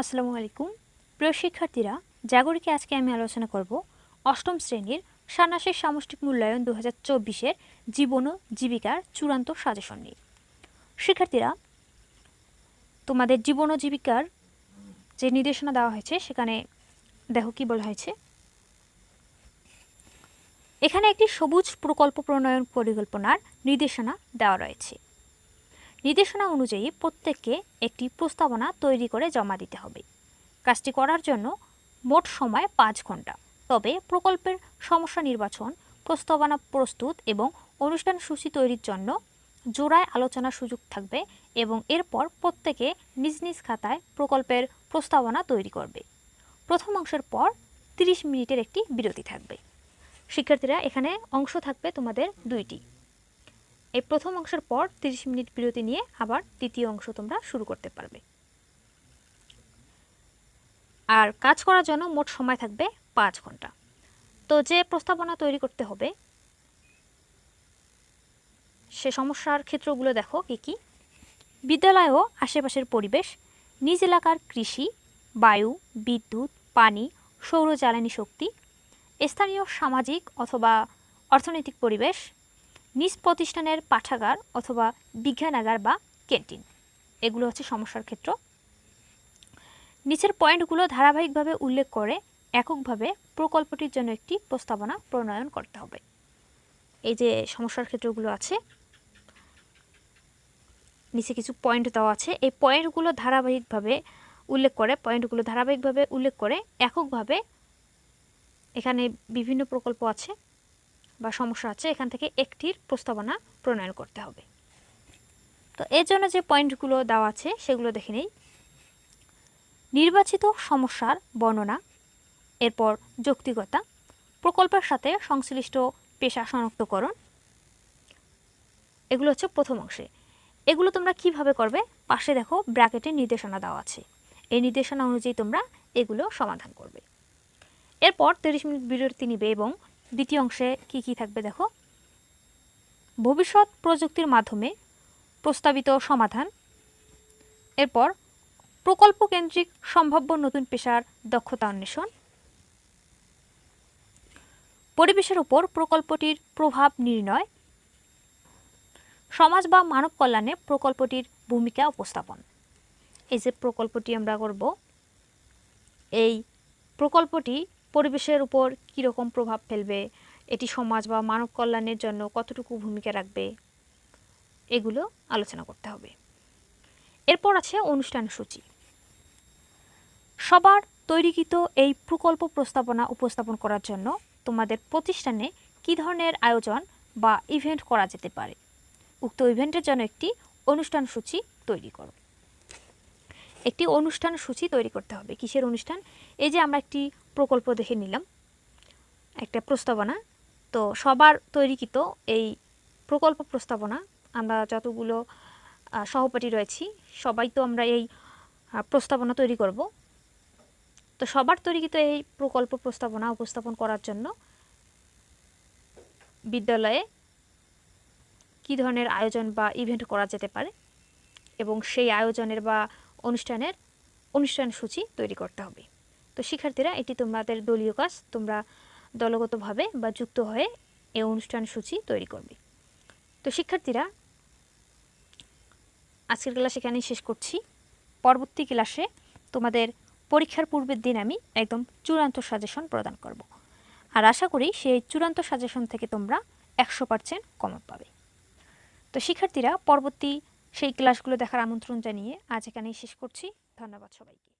আসসালামু আলাইকুম। প্রিয় শিক্ষার্থীরা, জাগরিকে আজকে আমি আলোচনা করব অষ্টম শ্রেণির ষান্মাসিক সামষ্টিক মূল্যায়ন দু হাজার চব্বিশের জীবন ও জীবিকার চূড়ান্ত সাজেশন নিয়ে। শিক্ষার্থীরা, তোমাদের জীবন ও জীবিকার যে নির্দেশনা দেওয়া হয়েছে, সেখানে দেখো কি বলা হয়েছে। এখানে একটি সবুজ প্রকল্প প্রণয়ন পরিকল্পনার নির্দেশনা দেওয়া রয়েছে। নির্দেশনা অনুযায়ী প্রত্যেককে একটি প্রস্তাবনা তৈরি করে জমা দিতে হবে। কাজটি করার জন্য মোট সময় পাঁচ ঘণ্টা তবে প্রকল্পের সমস্যা নির্বাচন, প্রস্তাবনা প্রস্তুত এবং অনুষ্ঠান সূচি তৈরির জন্য জোড়ায় আলোচনার সুযোগ থাকবে এবং এরপর প্রত্যেকে নিজ নিজ খাতায় প্রকল্পের প্রস্তাবনা তৈরি করবে। প্রথম অংশের পর 30 মিনিটের একটি বিরতি থাকবে। শিক্ষার্থীরা এখানে অংশ থাকবে তোমাদের দুইটি। এই প্রথম অংশের পর 30 মিনিট বিরতি নিয়ে আবার দ্বিতীয় অংশ তোমরা শুরু করতে পারবে। আর কাজ করার জন্য মোট সময় থাকবে পাঁচ ঘণ্টা। তো যে প্রস্তাবনা তৈরি করতে হবে, সে সমস্যার ক্ষেত্রগুলো দেখো কি কি। বিদ্যালয় ও আশেপাশের পরিবেশ, নিজ এলাকার কৃষি, বায়ু, বিদ্যুৎ, পানি সৌর জ্বালানি শক্তি, স্থানীয় সামাজিক অথবা অর্থনৈতিক পরিবেশ নিজ প্রতিষ্ঠানের পাঠাগার অথবা বিজ্ঞানাগার বা ক্যান্টিন। এগুলো হচ্ছে সমস্যার ক্ষেত্র। নিচের পয়েন্টগুলো ধারাবাহিকভাবে উল্লেখ করে এককভাবে প্রকল্পটির জন্য একটি প্রস্তাবনা প্রণয়ন করতে হবে। এই যে সমস্যার ক্ষেত্রগুলো আছে, নিচে কিছু পয়েন্ট দেওয়া আছে। এই পয়েন্টগুলো ধারাবাহিকভাবে উল্লেখ করে, পয়েন্টগুলো ধারাবাহিকভাবে উল্লেখ করে এককভাবে এখানে বিভিন্ন প্রকল্প আছে। বা সমস্যা আছে, এখান থেকে একটির প্রস্তাবনা প্রণয়ন করতে হবে। তো এর জন্য যে পয়েন্টগুলো দেওয়া আছে, সেগুলো দেখে নেই। নির্বাচিত সমস্যার বর্ণনা, এরপর যৌক্তিকতা, প্রকল্পের সাথে সংশ্লিষ্ট পেশা শনাক্তকরণ। এগুলো হচ্ছে প্রথম অংশে। এগুলো তোমরা কীভাবে করবে? পাশে দেখো ব্র্যাকেটের নির্দেশনা দেওয়া আছে। এই নির্দেশনা অনুযায়ী তোমরা এগুলো সমাধান করবে। এরপর তিরিশ মিনিট বিরতি নিবে এবং দ্বিতীয় অংশে কি কি থাকবে দেখো? ভবিষ্যৎ প্রযুক্তির মাধ্যমে প্রস্তাবিত সমাধান। এরপর প্রকল্প কেন্দ্রিক সম্ভাব্য নতুন পেশার দক্ষতা অন্বেষণ। পরিবেশের উপর প্রকল্পটির প্রভাব নির্ণয়। সমাজ বা মানব কল্যাণে প্রকল্পটির ভূমিকা উপস্থাপন। এই যে প্রকল্পটি আমরা করব, এই প্রকল্পটি পরিবেশের উপর কীরকম প্রভাব ফেলবে? এটি সমাজ বা মানব কল্যাণের জন্য কতটুকু ভূমিকা রাখবে? এগুলো আলোচনা করতে হবে। এরপর আছে অনুষ্ঠান সূচি। সবার তৈরিকৃত এই প্রকল্প প্রস্তাবনা উপস্থাপন করার জন্য তোমাদের প্রতিষ্ঠানে কী ধরনের আয়োজন বা ইভেন্ট করা যেতে পারে? উক্ত ইভেন্টের জন্য একটি অনুষ্ঠান সূচি তৈরি করো। একটি অনুষ্ঠান সূচি তৈরি করতে হবে। কিসের অনুষ্ঠান? এই যে আমরা একটি প্রকল্প দেখে নিলাম। একটা প্রস্তাবনা। তো সবার তৈরিকৃত এই প্রকল্প প্রস্তাবনা। আমরা যতগুলো সহপাঠী রয়েছি, সবাই তো আমরা এই প্রস্তাবনা তৈরি করব। তো সবার তৈরিকৃত এই প্রকল্প প্রস্তাবনা উপস্থাপন করার জন্য বিদ্যালয়ে কী ধরনের আয়োজন বা ইভেন্ট করা যেতে পারে এবং সেই আয়োজনের বা অনুষ্ঠানের, অনুষ্ঠান সূচি তৈরি করতে হবে। তো শিক্ষার্থীরা, এটি তোমাদের দলীয় কাজ। তোমরা দলগতভাবে বা যুক্ত হয়ে এই অনুষ্ঠান সূচি তৈরি করবে। তো শিক্ষার্থীরা, আজকের ক্লাস এখানেই শেষ করছি। পরবর্তী ক্লাসে তোমাদের পরীক্ষার পূর্বের দিন আমি একদম চূড়ান্ত সাজেশন প্রদান করব। আর আশা করি সেই চূড়ান্ত সাজেশন থেকে তোমরা একশো পার্সেন্ট কমন পাবে। তো শিক্ষার্থীরা, পরবর্তী সেই ক্লাসগুলো দেখার আমন্ত্রণ জানিয়ে আজ এখানেই শেষ করছি। ধন্যবাদ সবাইকে।